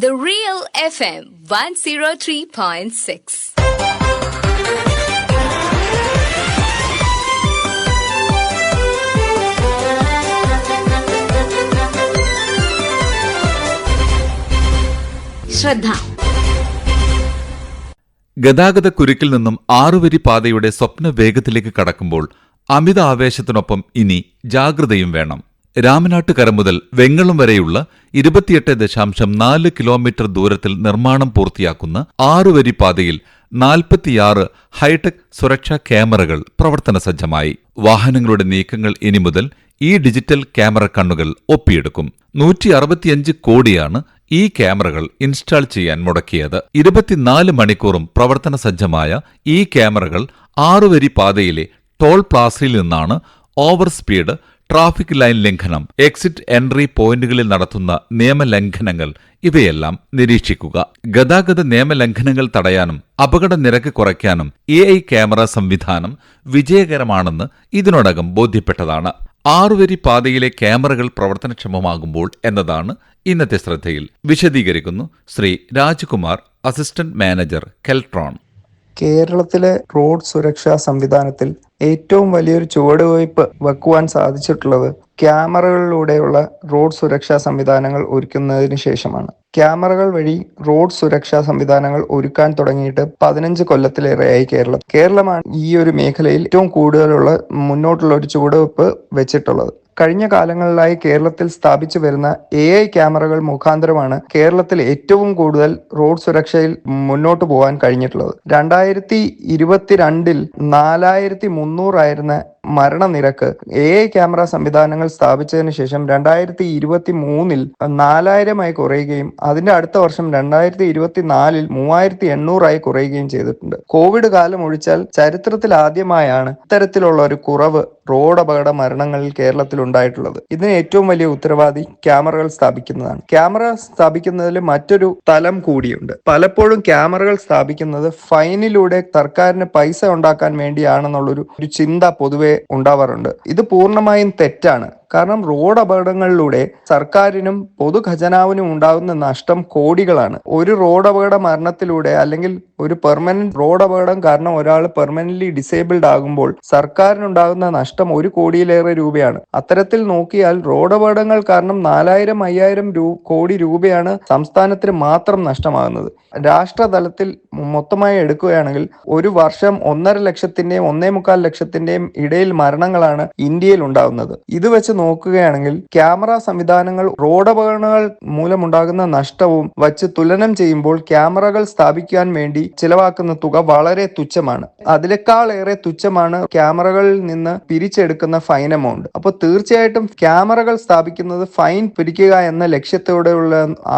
The Real FM 103.6. ശ്രദ്ധ ഗതാഗതക്കുരുക്കിൽ നിന്നും ആറുവരി പാതയുടെ സ്വപ്ന വേഗത്തിലേക്ക് കടക്കുമ്പോൾ അമിത ആവേശത്തിനൊപ്പം ഇനി ജാഗ്രതയും വേണം രാമനാട്ടുകര മുതൽ വെങ്ങളം വരെയുള്ള ഇരുപത്തിയെട്ട് ദശാംശം നാല് കിലോമീറ്റർ ദൂരത്തിൽ നിർമ്മാണം പൂർത്തിയാക്കുന്ന ആറുവരി പാതയിൽ നാൽപ്പത്തിയാറ് ഹൈടെക് സുരക്ഷാ ക്യാമറകൾ പ്രവർത്തന സജ്ജമായി. വാഹനങ്ങളുടെ നീക്കങ്ങൾ ഇനി മുതൽ ഈ ഡിജിറ്റൽ ക്യാമറ കണ്ണുകൾ ഒപ്പിയെടുക്കും. നൂറ്റി അറുപത്തിയഞ്ച് കോടിയാണ് ഈ ക്യാമറകൾ ഇൻസ്റ്റാൾ ചെയ്യാൻ മുടക്കിയത്. ഇരുപത്തിനാല് മണിക്കൂറും പ്രവർത്തന സജ്ജമായ ഈ ക്യാമറകൾ ആറുവരി പാതയിലെ ടോൾ പ്ലാസയിൽ നിന്നാണ് ഓവർ സ്പീഡ് ട്രാഫിക് ലൈൻ ലംഘനം എക്സിറ്റ് എൻട്രി പോയിന്റുകളിൽ നടത്തുന്ന നിയമലംഘനങ്ങൾ ഇവയെല്ലാം നിരീക്ഷിക്കുക. ഗതാഗത നിയമലംഘനങ്ങൾ തടയാനും അപകട നിരക്ക് കുറയ്ക്കാനും എ ഐ ക്യാമറ സംവിധാനം വിജയകരമാണെന്ന് ഇതിനോടകം ബോധ്യപ്പെട്ടതാണ്. ആറുവരി പാതയിലെ ക്യാമറകൾ പ്രവർത്തനക്ഷമമാകുമ്പോൾ എന്നതാണ് ഇന്നത്തെ ശ്രദ്ധയിൽ. വിശദീകരിക്കുന്നു ശ്രീ രാജ്കുമാർ അസിസ്റ്റന്റ് മാനേജർ കെൽട്രോൺ. കേരളത്തിലെ റോഡ് സുരക്ഷാ സംവിധാനത്തിൽ ഏറ്റവും വലിയൊരു ചുവടുവയ്പ് വെക്കുവാൻ സാധിച്ചിട്ടുള്ളത് ക്യാമറകളിലൂടെയുള്ള റോഡ് സുരക്ഷാ സംവിധാനങ്ങൾ ഒരുക്കുന്നതിന് ശേഷമാണ്. ക്യാമറകൾ വഴി റോഡ് സുരക്ഷാ സംവിധാനങ്ങൾ ഒരുക്കാൻ തുടങ്ങിയിട്ട് പതിനഞ്ച് കൊല്ലത്തിലേറെയായി കേരളം. കേരളമാണ് ഈ ഒരു മേഖലയിൽ ഏറ്റവും കൂടുതലുള്ള മുന്നോട്ടുള്ള ഒരു ചുവടുവയ്പ് വെച്ചിട്ടുള്ളത്. കഴിഞ്ഞ കാലങ്ങളിലായി കേരളത്തിൽ സ്ഥാപിച്ചു വരുന്ന എ ഐ ക്യാമറകൾ മുഖാന്തരമാണ് കേരളത്തിൽ ഏറ്റവും കൂടുതൽ റോഡ് സുരക്ഷയിൽ മുന്നോട്ട് പോകാൻ കഴിഞ്ഞിട്ടുള്ളത്. രണ്ടായിരത്തി ഇരുപത്തിരണ്ടിൽ നാലായിരത്തി മുന്നൂറായിരുന്ന മരണനിരക്ക്. എ ഐ ക്യാമറ സംവിധാനങ്ങൾ സ്ഥാപിച്ചതിന് ശേഷം രണ്ടായിരത്തി ഇരുപത്തി മൂന്നിൽ നാലായിരമായി കുറയുകയും അതിന്റെ അടുത്ത വർഷം രണ്ടായിരത്തി ഇരുപത്തി നാലിൽ മൂവായിരത്തി എണ്ണൂറായി കുറയുകയും ചെയ്തിട്ടുണ്ട്. കോവിഡ് കാലം ഒഴിച്ചാൽ ചരിത്രത്തിൽ ആദ്യമായാണ് ഇത്തരത്തിലുള്ള ഒരു കുറവ് റോഡ് അപകട മരണങ്ങളിൽ കേരളത്തിൽ ഉണ്ടായിട്ടുള്ളത്. ഇതിന് ഏറ്റവും വലിയ ഉത്തരവാദി ക്യാമറകൾ സ്ഥാപിക്കുന്നതാണ്. ക്യാമറ സ്ഥാപിക്കുന്നതിൽ മറ്റൊരു തലം കൂടിയുണ്ട്. പലപ്പോഴും ക്യാമറകൾ സ്ഥാപിക്കുന്നത് ഫൈനിലൂടെ സർക്കാരിന് പൈസ ഉണ്ടാക്കാൻ വേണ്ടിയാണെന്നുള്ളൊരു ഒരു ചിന്ത പൊതുവെ ഉണ്ടാവാറുണ്ട്. ഇത് പൂർണമായും തെറ്റാണ്. കാരണം റോഡ് അപകടങ്ങളിലൂടെ സർക്കാരിനും പൊതുഖജനാവിനും ഉണ്ടാകുന്ന നഷ്ടം കോടികളാണ്. ഒരു റോഡ് അപകട മരണത്തിലൂടെ അല്ലെങ്കിൽ ഒരു പെർമനന്റ് റോഡ് അപകടം കാരണം ഒരാൾ പെർമനന്റ് ഡിസേബിൾഡ് ആകുമ്പോൾ സർക്കാരിനുണ്ടാകുന്ന നഷ്ടം ഒരു കോടിയിലേറെ രൂപയാണ്. അത്തരത്തിൽ നോക്കിയാൽ റോഡ് അപകടങ്ങൾ കാരണം നാലായിരം അയ്യായിരം കോടി രൂപയാണ് സംസ്ഥാനത്തിന് മാത്രം നഷ്ടമാകുന്നത്. രാഷ്ട്രതലത്തിൽ മൊത്തമായി എടുക്കുകയാണെങ്കിൽ ഒരു വർഷം ഒന്നര ലക്ഷത്തിന്റെയും ഒന്നേ മുക്കാൽ ലക്ഷത്തിന്റെയും ഇടയിൽ മരണങ്ങളാണ് ഇന്ത്യയിൽ ഉണ്ടാകുന്നത്. ഇത് വെച്ച് നോക്കുകയാണെങ്കിൽ ക്യാമറ സംവിധാനങ്ങൾ റോഡ് അപകടങ്ങൾ മൂലമുണ്ടാകുന്ന നഷ്ടവും വച്ച് തുലനം ചെയ്യുമ്പോൾ ക്യാമറകൾ സ്ഥാപിക്കാൻ വേണ്ടി ചിലവാക്കുന്ന തുക വളരെ തുച്ഛമാണ്. അതിനേക്കാളേറെ തുച്ഛമാണ് ക്യാമറകളിൽ നിന്ന് പിരിച്ചെടുക്കുന്ന ഫൈൻ എമൗണ്ട് അപ്പോൾ തീർച്ചയായിട്ടും ക്യാമറകൾ സ്ഥാപിക്കുന്നത് ഫൈൻ പിരിക്കുക എന്ന ലക്ഷ്യത്തോടെയുള്ള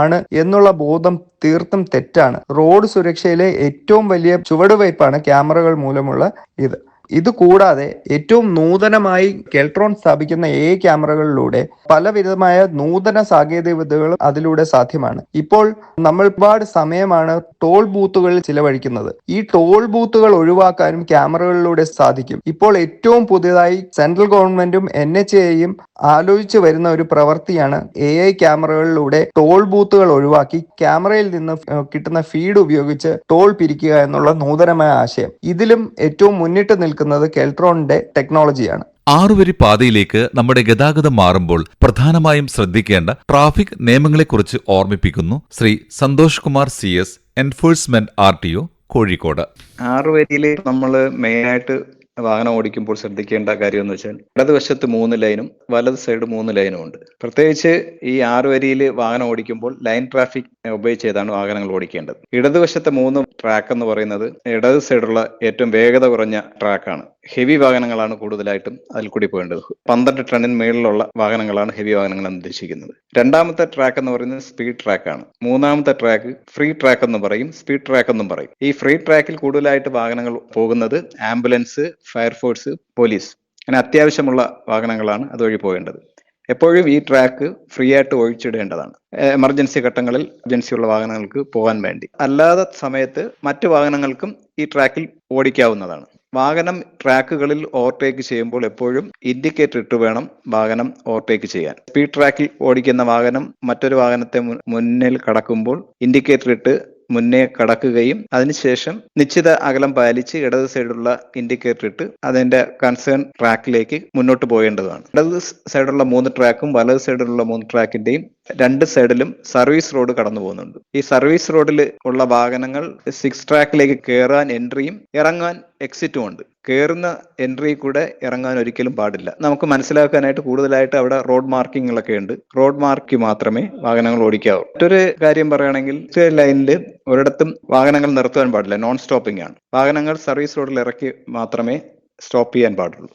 ആണ് എന്നുള്ള ബോധം തീർത്തും തെറ്റാണ്. റോഡ് സുരക്ഷയിലെ ഏറ്റവും വലിയ ചുവടുവയ്പ്പാണ് ക്യാമറകൾ മൂലമുള്ള ഇത്. ഇത് കൂടാതെ ഏറ്റവും നൂതനമായി കെൽട്രോൺ സ്ഥാപിക്കുന്ന എ ക്യാമറകളിലൂടെ പലവിധമായ നൂതന സാങ്കേതിക വിദ്യകൾ അതിലൂടെ സാധ്യമാണ്. ഇപ്പോൾ നമ്മൾ ഒരുപാട് സമയമാണ് ടോൾ ബൂത്തുകളിൽ ചിലവഴിക്കുന്നത്. ഈ ടോൾ ബൂത്തുകൾ ഒഴിവാക്കാനും ക്യാമറകളിലൂടെ സാധിക്കും. ഇപ്പോൾ ഏറ്റവും പുതിയതായി സെൻട്രൽ ഗവൺമെന്റും എൻ എച്ച് എയും ആലോചിച്ചു വരുന്ന ഒരു പ്രവൃത്തിയാണ് എ ഐ ക്യാമറകളിലൂടെ ടോൾ ബൂത്തുകൾ ഒഴിവാക്കി ക്യാമറയിൽ നിന്ന് കിട്ടുന്ന ഫീഡ് ഉപയോഗിച്ച് ടോൾ പിരിക്കുക എന്നുള്ള നൂതനമായ ആശയം. ഇതിലും ഏറ്റവും മുന്നിട്ട് നിൽക്കുന്നത് കെൽട്രോണിന്റെ ടെക്നോളജിയാണ്. ആറുവരി പാതയിലേക്ക് നമ്മുടെ ഗതാഗതം മാറുമ്പോൾ പ്രധാനമായും ശ്രദ്ധിക്കേണ്ട ട്രാഫിക് നിയമങ്ങളെക്കുറിച്ച് ഓർമ്മിപ്പിക്കുന്നു Shri Santhosh Kumar C S enforcement R T O Kozhikode. ആറുവരിയിൽ നമ്മൾ മെയിനായിട്ട് വാഹനം ഓടിക്കുമ്പോൾ ശ്രദ്ധിക്കേണ്ട കാര്യം എന്ന് വെച്ചാൽ ഇടതുവശത്ത് മൂന്ന് ലൈനും വലത് സൈഡ് മൂന്ന് ലൈനും ഉണ്ട്. പ്രത്യേകിച്ച് ഈ ആറ് വരിയിൽ വാഹനം ഓടിക്കുമ്പോൾ ലൈൻ ട്രാഫിക് ഉപയോഗിച്ച് ചെയ്താണ് വാഹനങ്ങൾ ഓടിക്കേണ്ടത്. ഇടതുവശത്തെ മൂന്ന് ട്രാക്ക് എന്ന് പറയുന്നത് ഇടത് സൈഡുള്ള ഏറ്റവും വേഗത കുറഞ്ഞ ട്രാക്കാണ് ഹെവി വാഹനങ്ങളാണ് കൂടുതലായിട്ടും അതിൽ കൂടി പോകേണ്ടത്. പന്ത്രണ്ട് ടണ്ണിന് മേളിലുള്ള വാഹനങ്ങളാണ് ഹെവി വാഹനങ്ങൾ എന്ന് ഉദ്ദേശിക്കുന്നത്. രണ്ടാമത്തെ ട്രാക്ക് എന്ന് പറയുന്നത് സ്പീഡ് ട്രാക്കാണ് മൂന്നാമത്തെ ട്രാക്ക് ഫ്രീ ട്രാക്ക് എന്ന് പറയും സ്പീഡ് ട്രാക്ക് എന്നും പറയും. ഈ ഫ്രീ ട്രാക്കിൽ കൂടുതലായിട്ട് വാഹനങ്ങൾ പോകുന്നത് ആംബുലൻസ് ഫയർഫോഴ്സ് പോലീസ്. അങ്ങനെ അത്യാവശ്യമുള്ള വാഹനങ്ങളാണ് അതുവഴി പോകേണ്ടത്. എപ്പോഴും ഈ ട്രാക്ക് ഫ്രീ ആയിട്ട് ഒഴിച്ചിടേണ്ടതാണ്. എമർജൻസി ഘട്ടങ്ങളിൽ എമർജൻസി ഉള്ള വാഹനങ്ങൾക്ക് പോകാൻ വേണ്ടി. അല്ലാതെ സമയത്ത് മറ്റു വാഹനങ്ങൾക്കും ഈ ട്രാക്കിൽ ഓടിക്കാവുന്നതാണ്. വാഹനം ട്രാക്കുകളിൽ ഓവർടേക്ക് ചെയ്യുമ്പോൾ എപ്പോഴും ഇൻഡിക്കേറ്റർ ഇട്ട് വേണം വാഹനം ഓവർടേക്ക് ചെയ്യാൻ. സ്പീഡ് ട്രാക്കിൽ ഓടിക്കുന്ന വാഹനം മറ്റൊരു വാഹനത്തെ മുന്നിൽ കടക്കുമ്പോൾ ഇൻഡിക്കേറ്റർ ഇട്ട് മുന്നേ കടക്കുകയും അതിനുശേഷം നിശ്ചിത അകലം പാലിച്ച് ഇടത് സൈഡുള്ള ഇൻഡിക്കേറ്റർ ഇട്ട് അതിന്റെ കൺസേൺ ട്രാക്കിലേക്ക് മുന്നോട്ട് പോകേണ്ടതാണ്. ഇടത് സൈഡുള്ള മൂന്ന് ട്രാക്കും വലത് സൈഡിലുള്ള മൂന്ന് ട്രാക്കിന്റെയും രണ്ട് സൈഡിലും സർവീസ് റോഡ് കടന്നു പോകുന്നുണ്ട്. ഈ സർവീസ് റോഡിൽ ഉള്ള വാഹനങ്ങൾ സിക്സ് ട്രാക്കിലേക്ക് കയറാൻ എൻട്രിയും ഇറങ്ങാൻ എക്സിറ്റും ഉണ്ട്. കയറുന്ന എൻട്രി കൂടെ ഇറങ്ങാൻ ഒരിക്കലും പാടില്ല. നമുക്ക് മനസ്സിലാക്കാനായിട്ട് കൂടുതലായിട്ട് അവിടെ റോഡ് മാർക്കിങ്ങുകളൊക്കെ ഉണ്ട്. റോഡ് മാർക്കി മാത്രമേ വാഹനങ്ങൾ ഓടിക്കാവൂ. മറ്റൊരു കാര്യം പറയുകയാണെങ്കിൽ ലൈനിൽ ഒരിടത്തും വാഹനങ്ങൾ നിർത്തുവാൻ പാടില്ല. നോൺ സ്റ്റോപ്പിംഗ് ആണ്. വാഹനങ്ങൾ സർവീസ് റോഡിൽ ഇറക്കി മാത്രമേ സ്റ്റോപ്പ് ചെയ്യാൻ പാടുള്ളൂ.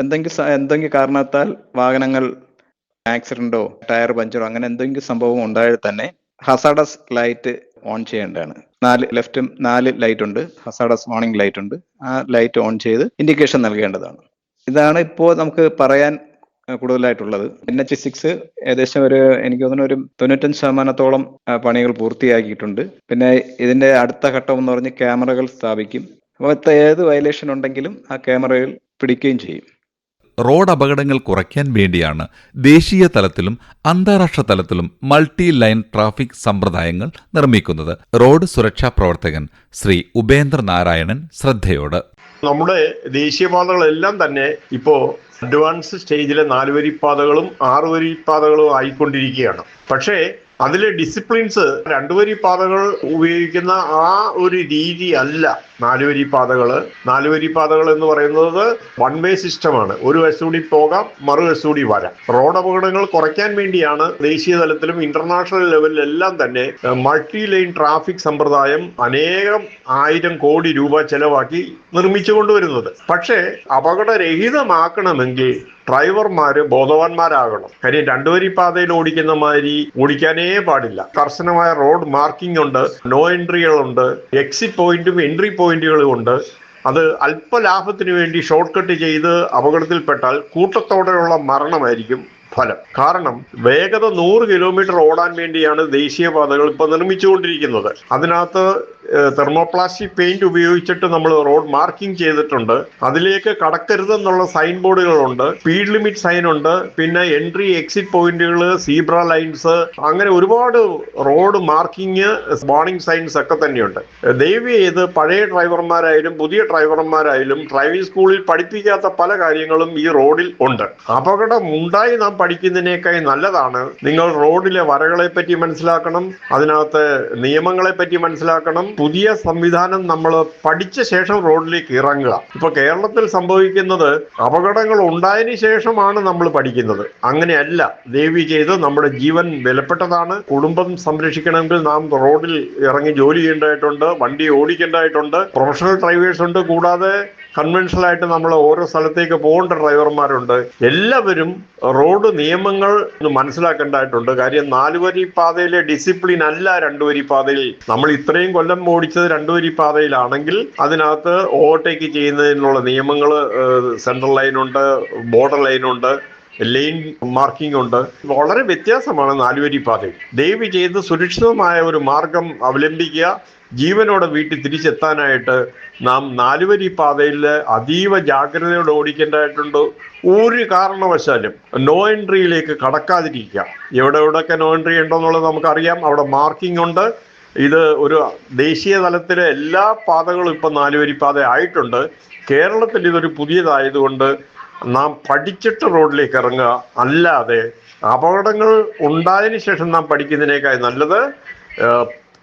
എന്തെങ്കിലും എന്തെങ്കിലും കാരണത്താൽ വാഹനങ്ങൾ ആക്സിഡന്റോ ടയർ പഞ്ചറോ അങ്ങനെ എന്തെങ്കിലും സംഭവം ഉണ്ടായാൽ തന്നെ ഹസാഡസ് ലൈറ്റ് ഓൺ ചെയ്യേണ്ടതാണ്. നാല് ലെഫ്റ്റും നാല് ലൈറ്റ് ഉണ്ട്. ഹസാഡസ് വാണിംഗ് ലൈറ്റ് ഉണ്ട്. ആ ലൈറ്റ് ഓൺ ചെയ്ത് ഇൻഡിക്കേഷൻ നൽകേണ്ടതാണ്. ഇതാണ് ഇപ്പോൾ നമുക്ക് പറയാൻ കൂടുതലായിട്ടുള്ളത്. എൻ എച്ച് സിക്സ് ഏകദേശം ഒരു എനിക്ക് തോന്നുന്നു ഒരു തൊണ്ണൂറ്റഞ്ച് ശതമാനത്തോളം പണികൾ പൂർത്തിയാക്കിയിട്ടുണ്ട്. പിന്നെ ഇതിന്റെ അടുത്ത ഘട്ടം എന്ന് പറഞ്ഞ് ക്യാമറകൾ സ്ഥാപിക്കും. അപ്പോൾ ഏത് വയലേഷൻ ഉണ്ടെങ്കിലും ആ ക്യാമറകൾ പിടിക്കുകയും ചെയ്യും. റോഡ് അപകടങ്ങൾ കുറയ്ക്കാൻ വേണ്ടിയാണ് ദേശീയ തലത്തിലും അന്താരാഷ്ട്ര തലത്തിലും മൾട്ടി ലൈൻ ട്രാഫിക് സമ്പ്രദായങ്ങൾ നിർമ്മിക്കുന്നത്. റോഡ് സുരക്ഷാ പ്രവർത്തകൻ ശ്രീ ഉപേന്ദ്ര നാരായണൻ ശ്രദ്ധയോട്. നമ്മുടെ ദേശീയപാതകളെല്ലാം തന്നെ ഇപ്പോ അഡ്വാൻസ് സ്റ്റേജിലെ നാലുവരി പാതകളും ആറുവരി പാതകളും ആയിക്കൊണ്ടിരിക്കുകയാണ്. പക്ഷേ അതിലെ ഡിസിപ്ലിൻസ് രണ്ടുവരി പാതകൾ ഉപയോഗിക്കുന്ന ആ ഒരു രീതി അല്ല. നാലുവരി പാതകൾ നാലുവരി പാതകൾ എന്ന് പറയുന്നത് വൺ വേ സിസ്റ്റമാണ് ഒരു വശൂടി പോകാം മറു വശൂടി വരാം. റോഡ് അപകടങ്ങൾ കുറയ്ക്കാൻ വേണ്ടിയാണ് ദേശീയ തലത്തിലും ഇന്റർനാഷണൽ ലെവലിലെല്ലാം തന്നെ മൾട്ടി ലൈൻ ട്രാഫിക് സമ്പ്രദായം അനേകം ആയിരം കോടി രൂപ ചെലവാക്കി നിർമ്മിച്ചു കൊണ്ടുവരുന്നത്. പക്ഷേ അപകടരഹിതമാക്കണമെങ്കിൽ ഡ്രൈവർമാര് ബോധവാന്മാരാകണം. കാര്യം രണ്ടുവരി പാതയിൽ ഓടിക്കുന്ന മാതിരി ഓടിക്കാനേ പാടില്ല. കർശനമായ റോഡ് മാർക്കിംഗ് ഉണ്ട് നോ എൻട്രികളുണ്ട് എക്സിറ്റ് പോയിന്റും എൻട്രി പോയിന്റുകളും ഉണ്ട് അത് അല്പ അല്പലാഭത്തിന് വേണ്ടി ഷോർട്ട് കട്ട് ചെയ്ത് അപകടത്തിൽപ്പെട്ടാൽ കൂട്ടത്തോടെയുള്ള മരണമായിരിക്കും. ഫലം. കാരണം വേഗത നൂറ് കിലോമീറ്റർ ഓടാൻ വേണ്ടിയാണ് ദേശീയപാതകൾ ഇപ്പൊ നിർമ്മിച്ചുകൊണ്ടിരിക്കുന്നത്. അതിനകത്ത് തെർമോപ്ലാസ്റ്റിക് പെയിന്റ് ഉപയോഗിച്ചിട്ട് നമ്മൾ റോഡ് മാർക്കിംഗ് ചെയ്തിട്ടുണ്ട്. അതിലേക്ക് കടക്കരുതെന്നുള്ള സൈൻ ബോർഡുകളുണ്ട് സ്പീഡ് ലിമിറ്റ് സൈൻ ഉണ്ട് പിന്നെ എൻട്രി എക്സിറ്റ് പോയിന്റുകൾ സീബ്ര ലൈൻസ് അങ്ങനെ ഒരുപാട് റോഡ് മാർക്കിംഗ് വാർണിംഗ് സൈൻസ് ഒക്കെ തന്നെയുണ്ട്. ദയവ് ചെയ്ത് പഴയ ഡ്രൈവർമാരായാലും പുതിയ ഡ്രൈവർമാരായാലും ഡ്രൈവിംഗ് സ്കൂളിൽ പഠിപ്പിക്കാത്ത പല കാര്യങ്ങളും ഈ റോഡിൽ ഉണ്ട്. അപകടം ഉണ്ടായി നാം പഠിക്കുന്നതിനേക്കാൾ നല്ലതാണ്. നിങ്ങൾ റോഡിലെ വരകളെ പറ്റി മനസ്സിലാക്കണം അതിനകത്ത് നിയമങ്ങളെ പറ്റി മനസ്സിലാക്കണം പുതിയ സംവിധാനം നമ്മൾ പഠിച്ച ശേഷം റോഡിലേക്ക് ഇറങ്ങുക. ഇപ്പൊ കേരളത്തിൽ സംഭവിക്കുന്നത് അപകടങ്ങൾ ഉണ്ടായതിന് ശേഷമാണ് നമ്മൾ പഠിക്കുന്നത്. അങ്ങനെയല്ല ദേവി ചെയ്ത് നമ്മുടെ ജീവൻ വിലപ്പെട്ടതാണ് കുടുംബം സംരക്ഷിക്കണമെങ്കിൽ നാം റോഡിൽ ഇറങ്ങി ജോലി ചെയ്യേണ്ടതായിട്ടുണ്ട് വണ്ടി ഓടിക്കേണ്ടതായിട്ടുണ്ട് പ്രൊഫഷണൽ ഡ്രൈവേഴ്സ് ഉണ്ട്. കൂടാതെ കൺവെൻഷണൽ ആയിട്ട് നമ്മൾ ഓരോ സ്ഥലത്തേക്ക് പോകേണ്ട ഡ്രൈവർമാരുണ്ട്. എല്ലാവരും റോഡ് നിയമങ്ങൾ മനസ്സിലാക്കേണ്ടതായിട്ടുണ്ട്. കാര്യം നാലുവരി പാതയിലെ ഡിസിപ്ലിൻ അല്ല രണ്ടുവരി പാതയിൽ. നമ്മൾ ഇത്രയും കൊല്ലം ഓടിച്ചത് രണ്ടുവരി പാതയിലാണെങ്കിൽ അതിനകത്ത് ഓവർടേക്ക് ചെയ്യുന്നതിനുള്ള നിയമങ്ങൾ സെൻട്രൽ ലൈനുണ്ട് ബോർഡർ ലൈനുണ്ട് ലൈൻ മാർക്കിംഗ് ഉണ്ട് വളരെ വ്യത്യാസമാണ് നാലുവരി പാതയിൽ ദയവ് ചെയ്ത് സുരക്ഷിതമായ ഒരു മാർഗം അവലംബിക്കുക. ജീവനോടെ വീട്ടിൽ തിരിച്ചെത്താനായിട്ട് നാം നാലുവരി പാതയിൽ അതീവ ജാഗ്രതയോടെ ഓടിക്കേണ്ടതായിട്ടുണ്ട്. ഒരു കാരണവശാലും നോ എൻട്രിയിലേക്ക് കടക്കാതിരിക്കുക. എവിടെ എവിടെയൊക്കെ നോ എൻട്രി ഉണ്ടോന്നുള്ളത് നമുക്കറിയാം. അവിടെ മാർക്കിംഗ് ഉണ്ട്. ഇത് ഒരു ദേശീയ തലത്തിലെ എല്ലാ പാതകളും ഇപ്പം നാലുവരി പാത ആയിട്ടുണ്ട്. കേരളത്തിൽ ഇതൊരു പുതിയതായതുകൊണ്ട് നാം പഠിച്ചിട്ട് റോഡിലേക്ക് ഇറങ്ങുക. അല്ലാതെ അപകടങ്ങൾ ഉണ്ടായതിനു ശേഷം നാം പഠിക്കുന്നതിനേക്കാൾ നല്ലത്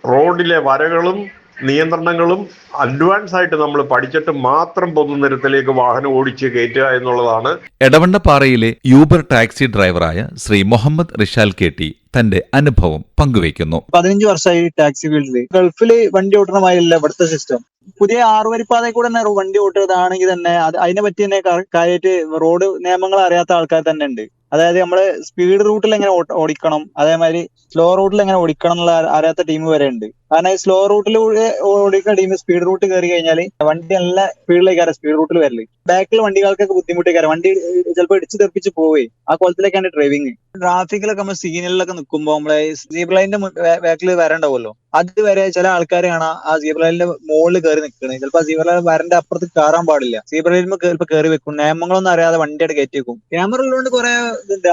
റോഡിലെ വരകളും നിയന്ത്രണങ്ങളും അഡ്വാൻസ് ആയിട്ട് നമ്മൾ പഠിച്ചിട്ട് മാത്രം പൊതുനിരത്തിലേക്ക് വാഹനം ഓടിച്ച് കയറ്റുക എന്നുള്ളതാണ്. എടവണ്ണപ്പാറയിലെ യൂബർ ടാക്സി ഡ്രൈവറായ ശ്രീ മുഹമ്മദ് റിഷാൽ കെ ടി. തന്റെ അനുഭവം പങ്കുവയ്ക്കുന്നു. പതിനഞ്ച് വർഷമായി ടാക്സി ഫീൽഡിൽ ഗൾഫിൽ വണ്ടി ഓട്ടണമായില്ല ഇവിടുത്തെ സിസ്റ്റം പുതിയ ആറുവരിപ്പാതയിൽ കൂടെ തന്നെ വണ്ടി ഓട്ടുന്നതാണെങ്കിൽ തന്നെ അത് അതിനെ പറ്റി തന്നെ കാര്യമായിട്ട് റോഡ് നിയമങ്ങൾ അറിയാത്ത ആൾക്കാർ തന്നെ ഉണ്ട്. അതായത് നമ്മൾ സ്പീഡ് റൂട്ടിൽ എങ്ങനെ ഓടിക്കണം അതേമാതിരി സ്ലോ റൂട്ടിൽ എങ്ങനെ ഓടിക്കണം എന്നുള്ള അറി- അറിയാത്ത ടീം വരെ ഉണ്ട്. കാരണം സ്ലോ റൂട്ടിൽ ഓടിക്കുന്ന ടീം സ്പീഡ് റൂട്ട് കയറി കഴിഞ്ഞാൽ വണ്ടി നല്ല സ്പീഡിലേക്കാണ് സ്പീഡ് റൂട്ടിൽ വരൽ. ബാക്കിൽ വണ്ടികൾക്കൊക്കെ ബുദ്ധിമുട്ടേക്കാരം. വണ്ടി ചിലപ്പോൾ ഇടിച്ചു തെറിപ്പിച്ച് പോവേ. ആ കോലത്തിലേക്കാണ് ഡ്രൈവിങ് ട്രാഫിക്കിലൊക്കെ നമ്മൾ സീനിലൊക്കെ നിൽക്കുമ്പോൾ നമ്മളെ സീബ്ര ലൈനിന്റെ ബാക്കിൽ വരണ്ടാവുമല്ലോ. അതുവരെ ചില ആൾക്കാർ കാണാം ആ സീബ്ര ലൈനിന്റെ മുകളിൽ കയറി നിൽക്കുന്നത് ചിലപ്പോൾ സീബ്ര ലൈൻ വരന്റെ അപ്പുറത്ത് കയറാൻ പാടില്ല. സീബ്ര ലൈനിൽ ചിലപ്പോൾ കയറി വെക്കും. നിയമങ്ങളൊന്നും അറിയാതെ വണ്ടിയുടെ കയറ്റി വെക്കും. ക്യാമറ ഉള്ളതുകൊണ്ട് കുറെ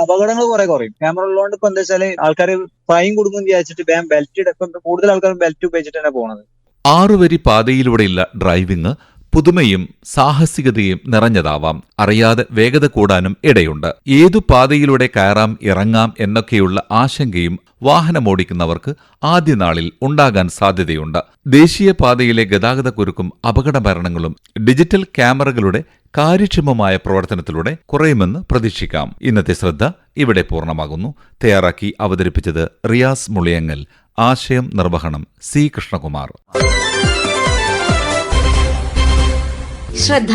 അപകടങ്ങൾ കുറെ കുറയും. ക്യാമറ ഉള്ളതുകൊണ്ട് ഇപ്പൊ എന്താ വെച്ചാൽ ആൾക്കാർ ഫൈൻ കൊടുക്കും വിചാരിച്ചിട്ട് ബാം ബെൽറ്റ് ഇപ്പം കൂടുതൽ ആൾക്കാർ ബെൽറ്റ് ഉപയോഗിച്ചിട്ട് തന്നെ പോണത്. ആറുവരി പാതയിലൂടെയുള്ള ഡ്രൈവിംഗ് പുതുമയും സാഹസികതയും നിറഞ്ഞതാവാം. അറിയാതെ വേഗത കൂടാനും ഇടയുണ്ട്. ഏതു പാതയിലൂടെ കയറാം ഇറങ്ങാം എന്നൊക്കെയുള്ള ആശങ്കയും വാഹനമോടിക്കുന്നവർക്ക് ആദ്യ നാളിൽ ഉണ്ടാകാൻ സാധ്യതയുണ്ട്. ദേശീയപാതയിലെ ഗതാഗത കുരുക്കും അപകട മരണങ്ങളും ഡിജിറ്റൽ ക്യാമറകളുടെ കാര്യക്ഷമമായ പ്രവർത്തനത്തിലൂടെ കുറയുമെന്ന് പ്രതീക്ഷിക്കാം. ഇന്നത്തെ ശ്രദ്ധ ഇവിടെ പൂർണമാകുന്നു. തയ്യാറാക്കി അവതരിപ്പിച്ചത് റിയാസ് മുളിയങ്ങൽ. ആശയം നിർവഹണം സി. കൃഷ്ണകുമാർ. ശ്രദ്ധ